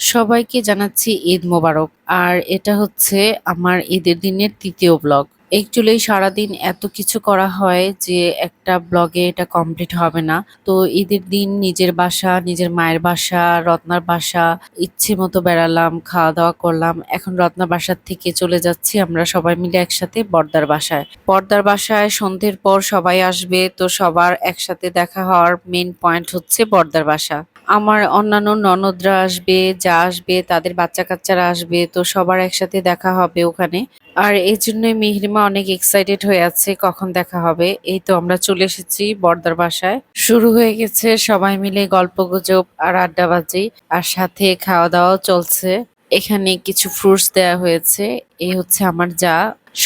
সবাইকে জানাচ্ছি ঈদ মোবারক। আর এটা হচ্ছে আমার ঈদের দিনের তৃতীয় ব্লগ। একচুয়ালি সারাদিন এত কিছু করা হয় যে একটা ব্লগে এটা কমপ্লিট হবে না। তো ঈদের দিন নিজের বাসা, নিজের মায়ের বাসা, রত্নার বাসা, ইচ্ছে মতো বেড়ালাম খাওয়া দাওয়া করলাম। এখন রত্নার বাসার থেকে চলে যাচ্ছি আমরা সবাই মিলে একসাথে বর্দার বাসায়। বর্দার বাসায় সন্ধ্যের পর সবাই আসবে, তো সবার একসাথে দেখা হওয়ার মেন পয়েন্ট হচ্ছে বর্দার বাসা। আমার অন্যান্য ননদরা আসবে, যা আসবে, তাদের বাচ্চা কাচ্চারা আসবে, তো সবার একসাথে দেখা হবে ওখানে। আর এই জন্যই মিহরিমা অনেক এক্সাইটেড হয়ে আছে, কখন দেখা হবে। এই তো আমরা চলে এসেছি বর্দার বাসায়। শুরু হয়ে গেছে সবাই মিলে গল্প গুজব আর আড্ডাবাজি আর সাথে খাওয়া দাওয়াও চলছে। এখানে কিছু ফ্রুটস দেয়া হয়েছে। এ হচ্ছে আমার যা।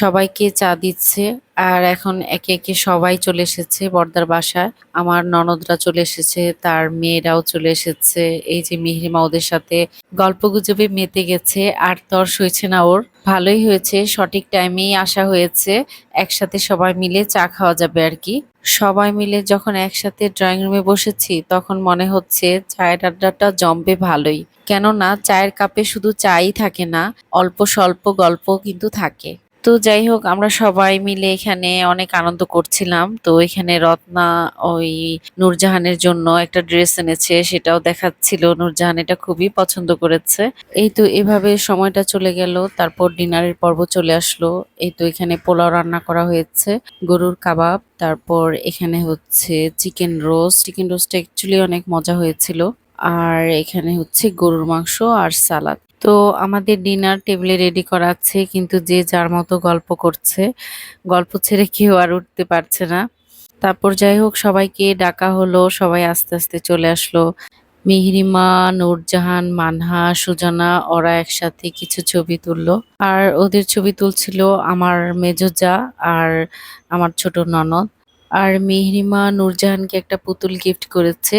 সবাইকে চা দিচ্ছে। আর এখন একে একে সবাই চলে এসেছে বর্দার বাসায়। আমার ননদরা চলে এসেছে, তার মেয়েরাও চলে এসেছে। এই যে মিহরিমা ওদের সাথে গল্প গুজবে মেতে গেছে। আর তর সইছে না ওর। ভালোই হয়েছে, সঠিক টাইমেই আসা হয়েছে। একসাথে সবাই মিলে চা খাওয়া যাবে আর কি। সবাই মিলে যখন একসাথে ড্রয়িং রুমে বসেছি, তখন মনে হচ্ছে চায়ের আড্ডাটা জমবে ভালোই। কেননা, চায়ের কাপে শুধু চাই থাকে না অল্প স্বল্প গল্প কিন্তু থাকে। তো যাই হোক, আমরা সবাই মিলে এখানে অনেক আনন্দ করছিলাম। তো এখানে রত্না ওই নূরজাহানের জন্য একটা ড্রেস এনেছে, সেটাও দেখাচ্ছিল। নূরজাহান এটা খুবই পছন্দ করেছে। এই তো এভাবে সময়টা চলে গেল, তারপর ডিনারের পর্ব চলে আসলো। এই তো এখানে পোলাও রান্না করা হয়েছে, গরুর কাবাব, তারপর এখানে হচ্ছে চিকেন রোস্ট। চিকেন রোস্টটা অ্যাকচুয়ালি অনেক মজা হয়েছিল। আর এখানে হচ্ছে গরুর মাংস আর সালাদ। তো আমাদের ডিনার টেবিলে রেডি করা আছে, কিন্তু যে যার মতো গল্প করছে। গল্প ছেড়ে কেউ আর উঠতে পারছে না। তারপর যাই হোক, সবাইকে ডাকা হলো, সবাই আস্তে আস্তে চলে আসলো। মিহিরিমা, নূরজাহান, মানহা, সুজানা, ওরা একসাথে কিছু ছবি তুললো। আর ওদের ছবি তুলছিল আমার মেজজা আর আমার ছোট ননদ। আর মিহরিমা নূরজাহানকে একটা পুতুল গিফট করেছে।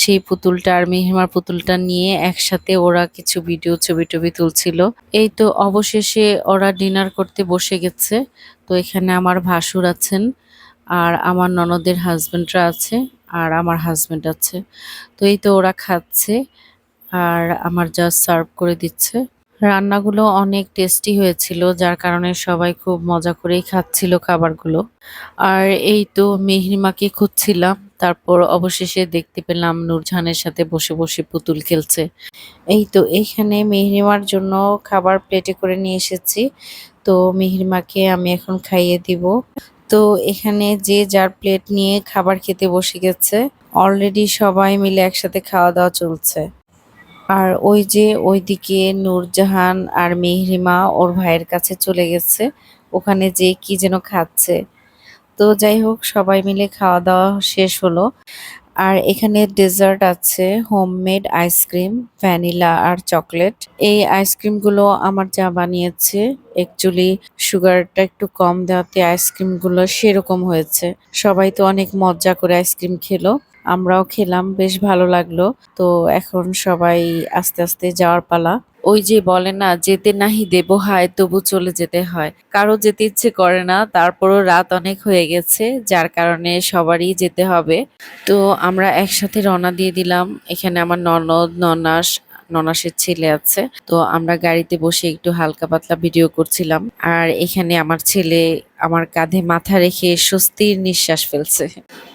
সেই পুতুলটা আর মিহরিমার পুতুলটা নিয়ে একসাথে ওরা কিছু ভিডিও ছবি টবি তুলছিল। এই তো অবশেষে ওরা ডিনার করতে বসে গেছে। তো এখানে আমার ভাসুর আছেন আর আমার ননদের হাজবেন্ডরা আছে আর আমার হাজবেন্ড আছে। তো এই তো ওরা খাচ্ছে আর আমার জাস্ট সার্ভ করে দিচ্ছে। রান্নাগুলো অনেক টেস্টি হয়েছিল, যার কারণে সবাই খুব মজা করেই খাচ্ছিল খাবারগুলো। আর এই তো মেহরিমাকে খুঁজছিলাম, তারপর অবশেষে দেখতে পেলাম নূরজাহানের সাথে বসে বসে পুতুল খেলছে। এই তো এইখানে মেহরিমার জন্য খাবার প্লেটে করে নিয়ে এসেছি, তো মেহরিমাকে আমি এখন খাইয়ে দিব। তো এখানে যে যার প্লেট নিয়ে খাবার খেতে বসে গেছে, অলরেডি সবাই মিলে একসাথে খাওয়া দাওয়া চলছে। আর ওই যে ওইদিকে নূরজাহান আর মেহরিমা ওর ভাইয়ের কাছে চলে গেছে। ওখানে যে কি যেন খাচ্ছে। তো যাই হোক, সবাই মিলে খাওয়া দাওয়া শেষ হলো। আর এখানে ডেজার্ট আছে হোমমেড আইসক্রিম ভ্যানিলা আর চকলেট এই আইসক্রিমগুলো আমার যা বানিয়েছে অ্যাকচুয়ালি সুগারটা একটু কম দেওয়াতে আইসক্রিমগুলো সেরকম হয়েছে। সবাই তো অনেক মজা করে আইসক্রিম খেলো, আমরাও খেলাম, বেশ ভালো লাগল। তো এখন সবাই আস্তে আস্তে যাওয়ার পালা। ওই যে বলে না, যেতে নাহি দেব, হায়, তবু চলে যেতে হয়। কারও যেতে ইচ্ছে করে না, তারপরও রাত অনেক হয়ে গেছে, যার কারণে সবারই যেতে হবে। তো আমরা একসাথে রওনা দিয়ে দিলাম। এখানে আমার ননদ, ননাস, ননাসের ছেলে আছে। তো আমরা গাড়িতে বসে একটু হালকা পাতলা ভিডিও করছিলাম। আর এখানে আমার ছেলে আমার কাঁধে মাথা রেখে স্বস্তির নিঃশ্বাস ফেলছে।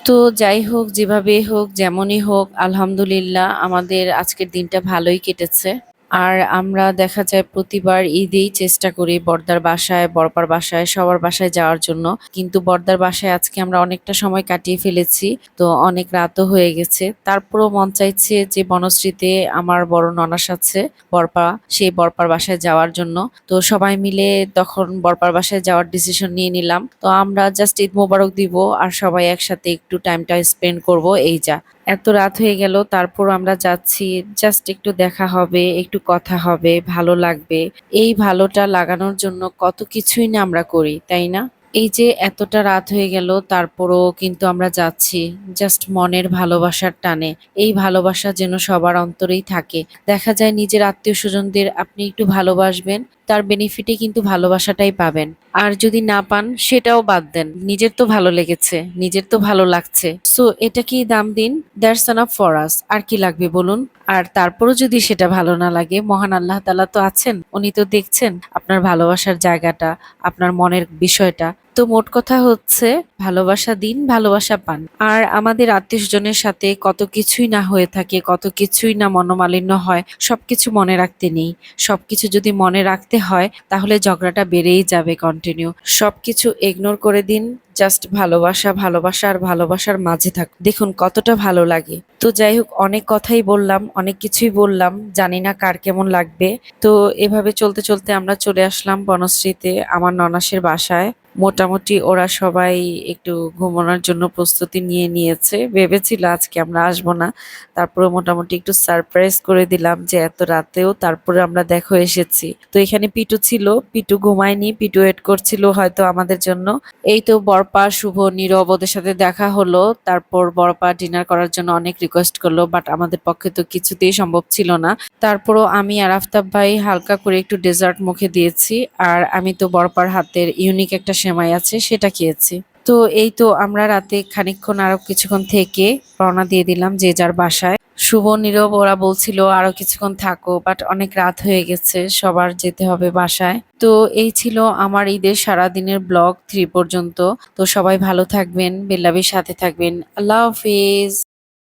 তো যাই হোক যেভাবে হোক, যেমনই হোক, আলহামদুলিল্লাহ, আমাদের আজকের দিনটা ভালোই কেটেছে। আর আমরা দেখা যায় প্রতিবার ঈদেই চেষ্টা করি বর্দার বাসায়, বরপার বাসায়, সবার বাসায় যাওয়ার জন্য। কিন্তু বর্দার বাসায় আজকে আমরা অনেকটা সময় কাটিয়ে ফেলেছি, তো অনেক রাতও হয়ে গেছে। তারপরও মন চাইছে যে বনশ্রীতে আমার বড় ননাস আছে, বরপা, সেই বরপার বাসায় যাওয়ার জন্য। তো সবাই মিলে তখন বরপার বাসায় যাওয়ার ডিসিশন নিয়ে নিলাম। তো আমরা জাস্ট ঈদ মোবারক দিব আর সবাই একসাথে একটু টাইমটা স্পেন্ড করব, এই যা। এত রাত হয়ে গেল তারপর আমরা যাচ্ছি জাস্ট একটু দেখা হবে, একটু কথা হবে, ভালো লাগবে। এই ভালোটা লাগানোর জন্য কত কিছুই না আমরা করি, তাই না? এই যে এতটা রাত হয়ে গেল, তারপরও কিন্তু আমরা যাচ্ছি জাস্ট মনের ভালোবাসার টানে। এই ভালোবাসা যেন সবার অন্তরেই থাকে। দেখা যায় নিজের আত্মীয় স্বজনদের আপনি একটু ভালোবাসবেন তার বেনিফিটে কিন্তু ভালোবাসাটাই পাবেন। আর যদি না পান, সেটাও বাদ দেন। নিজের তো ভালো লেগেছে, নিজের তো ভালো লাগছে। সো এটা কি দাম দিন? দ্যাটস আপ ফর আস আর কি লাগবে বলুন? আর তারপরও যদি সেটা ভালো না লাগে, মহান আল্লাহ তালা তো আছেন, উনি তো দেখছেন আপনার ভালোবাসার জায়গাটা, আপনার মনের বিষয়টা। তো মোট কথা হচ্ছে ভালোবাসা দিন, ভালোবাসা পান। আর আমাদের আত্মীয় স্বজনের সাথে কত কিছুই না হয়ে থাকে, কত কিছুই না মনোমালিন্য হয়, সবকিছু মনে রাখতে নেই। সবকিছু যদি মনে রাখতে হয়, তাহলে ঝগড়াটা বেড়েই যাবে কন্টিনিউ সবকিছু ইগনোর করে দিন জাস্ট ভালোবাসা ভালোবাসা আর ভালোবাসার মাঝে থাক। দেখুন, কতটা ভালো লাগে। তো যাই হোক, অনেক কথাই বললাম, অনেক কিছুই বললাম, জানি না কার কেমন লাগবে। তো এভাবে চলতে চলতে আমরা চলে আসলাম বনশ্রীতে, আমার ননাসের বাসায়। মোটামুটি ওরা সবাই একটু ঘুমানোর জন্য প্রস্তুতি নিয়ে নিয়েছে। ভেবেছিল আজকে আমরা আসব না। তারপরে মোটামুটি একটু সারপ্রাইজ করে দিলাম যে এত রাতেও তারপরে আমরা দেখো এসেছি। তো এখানে পিটু ছিল। পিটু ঘুমায়নি। পিটু ওয়েট করছিল হয়তো আমাদের জন্য। এই তো বরপা, শুভ, নীরব ওদের সাথে দেখা হলো। তারপর বরপা ডিনার করার জন্য অনেক রিকোয়েস্ট করল বাট আমাদের পক্ষে তো কিছুতেই সম্ভব ছিল না। তারপরও আমি আর আফতাব ভাই হালকা করে একটু ডেজার্ট মুখে দিয়েছি। আর আমি তো বরপার হাতের ইউনিক একটা সেমাই আছে, সেটা খেয়েছি। তো এই তো আমরা রাতে খানিকক্ষণ আরও কিছুক্ষণ থেকে রওনা দিয়ে দিলাম যে যার বাসায়। শুভ, নীরব, ওরা বলছিল আরও কিছুক্ষণ থাকো বাট অনেক রাত হয়ে গেছে, সবার যেতে হবে বাসায়। তো এই ছিল আমার ঈদের সারা দিনের ব্লগ, থ্রি পর্যন্ত। তো সবাই ভালো থাকবেন, বেল্লাবির সাথে থাকবেন। আল্লাহ হাফিজ।